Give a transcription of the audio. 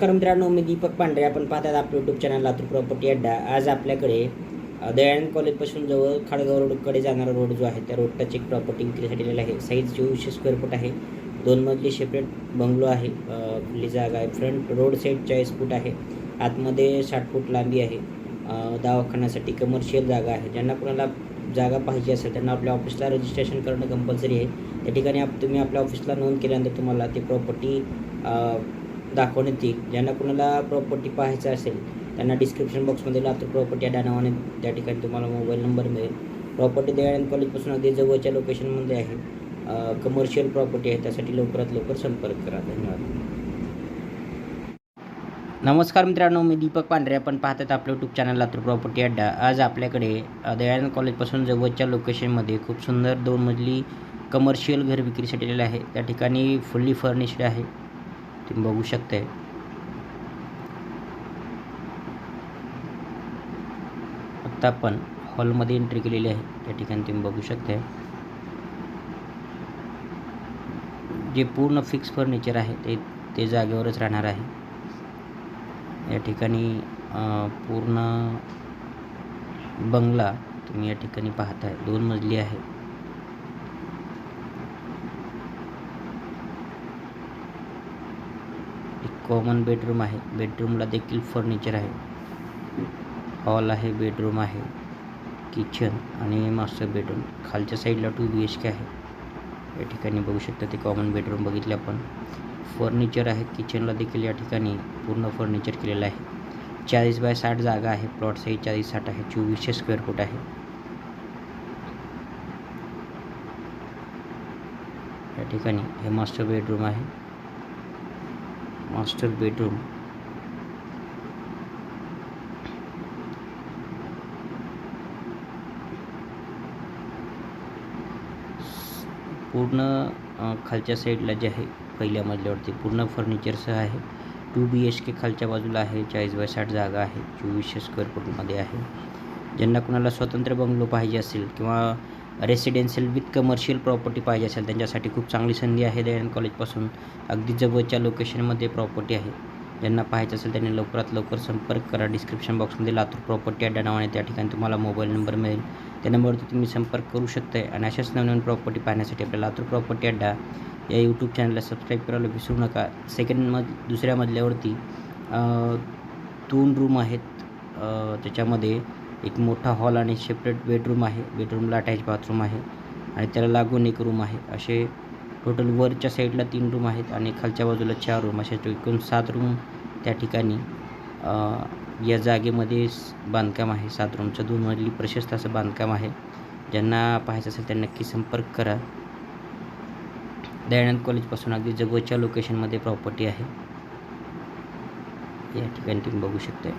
नमस्कार मित्रांनो मी दीपक पांढरे. आपण पाहतात आपलं यूट्यूब चॅनल लातूर प्रॉपर्टी अड्डा. आज आपल्याकडे दयानंद कॉलेजपासून जवळ खाडगाव रोडकडे जाणारा रोड जो आहे त्या रोडचा एक प्रॉपर्टी विक्रीसाठी दिलेला आहे. साईज चोवीसशे स्क्वेअर फूट आहे. दोन मजली सेपरेट बंगलो आहे. खुली जागा आहे फ्रंट रोड साईड चाळीस फूट आहे. आतमध्ये साठ फूट लांबी आहे. दवाखान्यासाठी कमर्शियल जागा आहे. ज्यांना कोणाला जागा पाहिजे असेल त्यांना आपल्या ऑफिसला रजिस्ट्रेशन करणं कंपल्सरी आहे. त्या ठिकाणी आप तुम्ही आपल्या ऑफिसला नोंद केल्यानंतर तुम्हाला ती प्रॉपर्टी दाखवण्यात येईल ज्यांना कुणाला प्रॉपर्टी पाहायचं असेल त्यांना डिस्क्रिप्शन बॉक्समध्ये लातूर प्रॉपर्टी या नावाने त्या ठिकाणी तुम्हाला मोबाईल नंबर मिळेल. प्रॉपर्टी दयानंद कॉलेजपासून अगदी जवळच्या लोकेशनमध्ये आहे. कमर्शियल प्रॉपर्टी आहे. त्यासाठी लवकरात लवकर संपर्क करा. धन्यवाद. नमस्कार मित्रांनो मी दीपक पांढरे. आपण पाहतात आपलं यूट्यूब चॅनल लातूर प्रॉपर्टी अड्डा. आज आपल्याकडे दयानंद कॉलेजपासून जवळच्या लोकेशनमध्ये खूप सुंदर दोन मजली कमर्शियल घर विक्रीसाठी आहे. त्या ठिकाणी फुल्ली फर्निश्ड आहे. तुम्ही बघू शकताय. आत्ता आपण हॉलमध्ये एंट्री केलेली आहे. त्या ठिकाणी तुम्ही बघू शकताय. जे पूर्ण फिक्स फर्निचर आहे ते ते जागेवरच राहणार आहे. या ठिकाणी पूर्ण बंगला तुम्ही या ठिकाणी पाहताय. दोन मजली आहे एक कॉमन बेडरूम आहे. बेडरूमला देखील फर्निचर आहे. हॉल आहे बेडरूम आहे किचन आणि मास्टर बेडरूम खालच्या साईडला टू बी एच के आहे. या ठिकाणी बघू शकता ते कॉमन बेडरूम बघितले आपण. फर्निचर आहे किचनला देखील या ठिकाणी पूर्ण फर्निचर केलेलं आहे. चाळीस बाय साठ जागा आहे प्लॉट साईज चाळीस साठ आहे चोवीसशे स्क्वेअर फूट आहे. या ठिकाणी हे मास्टर बेडरूम आहे. Master bedroom. पूर्ण खालच्या साईडला जे आहे पहिल्या मजल्यावरती पूर्ण फर्निचरसह आहे. टू बी एच के खालच्या बाजूला आहे चाळीस बाय साठ जागा आहे चोवीसशे स्क्वेअर फूटमध्ये आहे. ज्यांना कुणाला स्वतंत्र बंगलो पाहिजे असेल किंवा रेसिडेन्शियल विथ कमर्शियल प्रॉपर्टी पाहिजे असेल त्यांच्यासाठी खूप चांगली संधी आहे दयानंद कॉलेजपासून अगदी जवळच्या लोकेशनमध्ये प्रॉपर्टी आहे. ज्यांना पाहायचं असेल त्यांनी लवकरात लवकर संपर्क करा. डिस्क्रिप्शन बॉक्समध्ये लातूर प्रॉपर्टी अड्डा नावाने त्या ठिकाणी तुम्हाला मोबाईल नंबर मिळेल. त्या नंबरवरती तुम्ही संपर्क करू शकताय. आणि अशाच नवनवीन प्रॉपर्टी पाहण्यासाठी आपल्या लातूर प्रॉपर्टी अड्डा या यूट्यूब चॅनलला सबस्क्राईब करायला विसरू नका. सेकंड मध दुसऱ्या मजल्यावरती दोन रूम आहेत. त्याच्यामध्ये एक मोठा हॉल आणि सेपरेट बेडरूम आहे. बेडरूमला अटॅच बाथरूम आहे आणि त्याला लागून एक रूम आहे. असे टोटल वरच्या साईडला तीन रूम आहेत आणि खालच्या बाजूला चार रूम. असे एकूण सात रूम त्या ठिकाणी या जागेमध्ये बांधकाम आहे. सात रूमचं दोन मजली प्रशस्त असं बांधकाम आहे. ज्यांना पाहायचं असेल त्यांना नक्की संपर्क करा. दयानंद कॉलेजपासून अगदी जवळच्या लोकेशनमध्ये प्रॉपर्टी आहे. या ठिकाणी तुम्ही बघू शकता